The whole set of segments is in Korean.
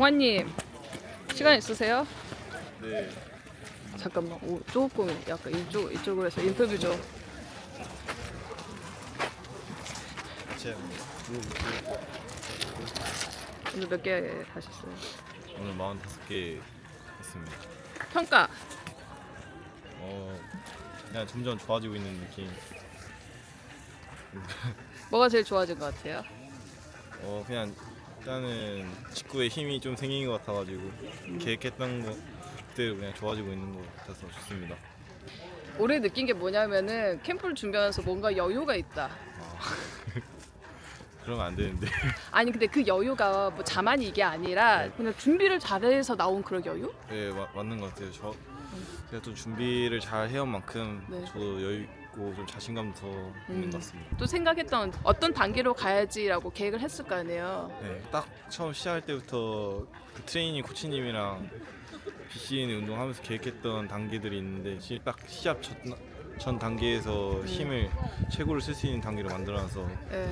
봉환님 시간 있으세요? 네. 잠깐만 오, 조금 약간 이쪽 이쪽으로 해서 인터뷰 좀. 오늘 몇 개 하셨어요? 오늘 45개 했습니다. 평가 어, 그냥 점점 좋아지고 있는 느낌. 뭐가 제일 좋아진 것 같아요? 어, 그냥 일단은 직구에 힘이 좀 생긴 것 같아가지고 계획했던 거 그대로 그냥 좋아지고 있는 것 같아서 좋습니다. 올해 느낀 게 뭐냐면은 캠프를 준비하면서 뭔가 여유가 있다. 그러면 안 되는데. 아니 근데 그 여유가 뭐 자만이 이게 아니라 네. 그냥 준비를 잘해서 나온 그런 여유? 네, 마- 맞는 것 같아요. 저 제가 또 준비를 잘 해온 만큼 네. 저도 여유 있고 좀 자신감도 더 있는 음. 것 같습니다. 또 생각했던 어떤 단계로 가야지라고 계획을 했을 거 아니에요. 네, 딱 처음 시작할 때부터 그 트레이닝 코치님이랑 BCN 운동하면서 계획했던 단계들이 있는데 시- 딱 시합 전, 전 단계에서 힘을 최고를 쓸 수 있는 단계로 만들어놔서 네.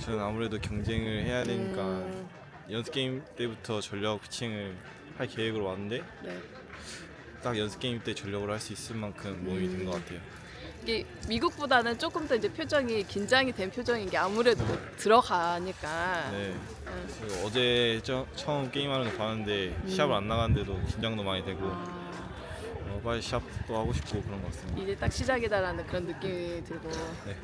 저는 아무래도 경쟁을 해야 되니까 음, 연습 게임 때부터 전력 피칭을 할 계획으로 왔는데 네. 딱 연습 게임 때 전력으로 할수 있을 만큼 몸이 된 것 같아요. 이게 미국보다는 조금 더 이제 표정이 긴장이 된 표정인 게 아무래도 들어가니까. 네. 응. 그리고 어제 저- 처음 게임하는 거 봤는데 시합을 안 나갔는데도 긴장도 많이 되고 아, 어, 빨리 시합도 하고 싶고 그런 것 같습니다. 이제 딱 시작이다라는 그런 느낌이 들고. 네.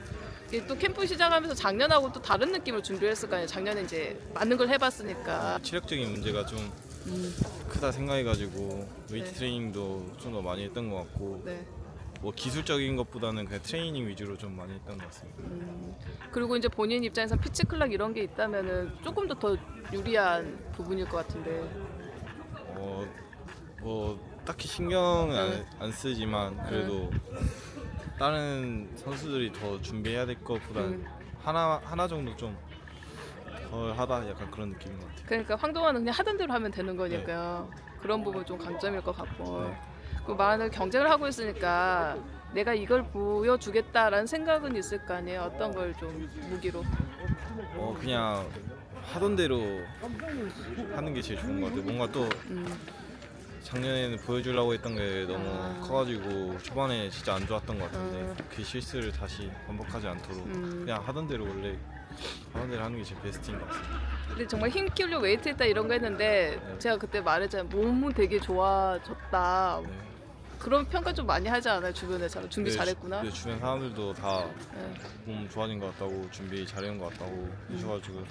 이게 또 캠프 시작하면서 작년하고 또 다른 느낌을 준비했을 거 아니에요. 작년에 이제 많은 걸 해봤으니까. 체력적인 문제가 좀 음, 크다 생각해가지고 웨이트 네. 트레이닝도 좀 더 많이 했던 것 같고 네. 뭐 기술적인 것보다는 그냥 트레이닝 위주로 좀 많이 했던 것 같습니다. 음, 그리고 이제 본인 입장에서 피치 클락 이런 게 있다면은 조금 더 더 유리한 부분일 것 같은데. 어, 뭐 딱히 신경은 네. 안, 안 쓰지만 그래도 다른 선수들이 더 준비해야 될 것보다는 음. 하나 하나 정도 좀 덜 하다 약간 그런 느낌인 것 같아요. 그러니까 황동환은 그냥 하던 대로 하면 되는 거니까요. 그런 부분 좀 강점일 것 같고. 네. 그 많은 경쟁을 하고 있으니까 내가 이걸 보여주겠다라는 생각은 있을 거 아니에요. 어떤 걸 좀 무기로. 어 그냥 하던 대로 하는 게 제일 좋은 것 같아요. 뭔가 또 음, 작년에는 보여주려고 했던 게 너무 아. 커가지고 초반에 진짜 안 좋았던 것 같은데 음. 그 실수를 다시 반복하지 않도록 음. 그냥 하던 대로 원래 하던 대로 하는 게 제일 베스트인 것 같습니다. 근데 정말 힘 키우려 웨이트 했다 이런 거 했는데 네. 제가 그때 말했잖아요. 몸은 되게 좋아졌다. 네. 그런 평가 좀 많이 하지 않아요? 주변에서 준비 네, 잘했구나. 주, 네, 주변 사람들도 다몸 네. 좋아진 것 같다고 준비 잘해온 것 같다고 해줘가지고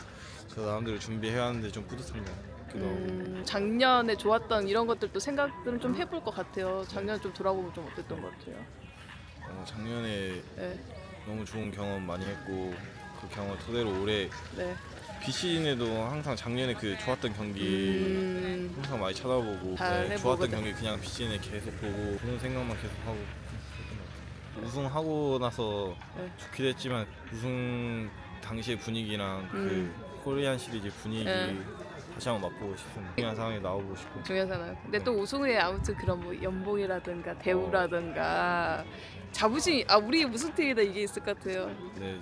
저 나름대로 준비해야 하는데 좀 뿌듯한 것 같기도 하고 음, 작년에 좋았던 이런 것들도 생각들은 좀 해볼 것 같아요. 작년 좀 돌아보면 좀 어땠던 것 같아요. 어, 작년에 네, 너무 좋은 경험 많이 했고 그 경험 토대로 올해 네. 비시즌에도 항상 작년에 그 좋았던 경기 음, 항상 많이 찾아보고 잘 네, 해보거든. 좋았던 경기 그냥 비시즌에 계속 보고 그런 생각만 계속 하고. 우승하고 나서 네. 좋기도 했지만 우승 당시의 분위기랑 음. 그 코리안 시리즈 분위기 네. 다시 한번 맛보고 싶은 중요한 상황에 나오고 싶고 중요한 상황. 근데 또 우승 후에 아무튼 그런 뭐 연봉이라든가 대우라든가 자부심 아 우리 우승팀이다 이게 있을 것 같아요. 네.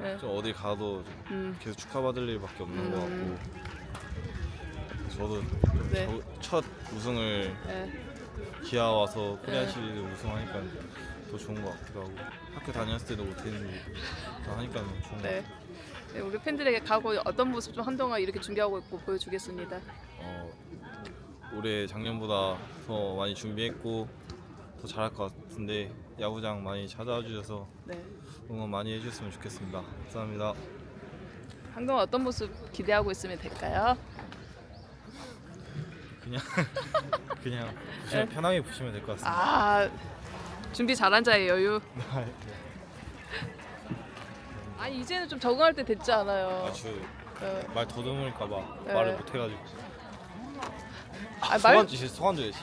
네. 좀 어딜 가도 좀 음, 계속 축하받을 일밖에 없는 것 음. 같고 저도 네. 저- 첫 우승을 네. 기아 와서 코리안 네. 시리즈 우승하니까 더 좋은 것 같기도 하고 학교 다녔을 때도 못했는데 또 하니까 좋은 것 네. 같아요. 네, 우리 팬들에게 가고 어떤 모습 좀 한동안 이렇게 준비하고 있고 보여주겠습니다. 어, 올해 작년보다 더 많이 준비했고 더 잘할 것 같은데 야구장 많이 찾아와 주셔서 네. 응원 많이 해주셨으면 좋겠습니다. 감사합니다. 한동안 어떤 모습 기대하고 있으면 될까요? 그냥 그냥 보시면 편하게 보시면 될 것 같습니다. 아 준비 잘한 자의 여유. 네. 아니 이제는 좀 적응할 때 됐지 않아요. 아주 어. 말 더듬을까 봐 네. 말을 못 해가지고 아, 말 소환 주시 소환 줘야지.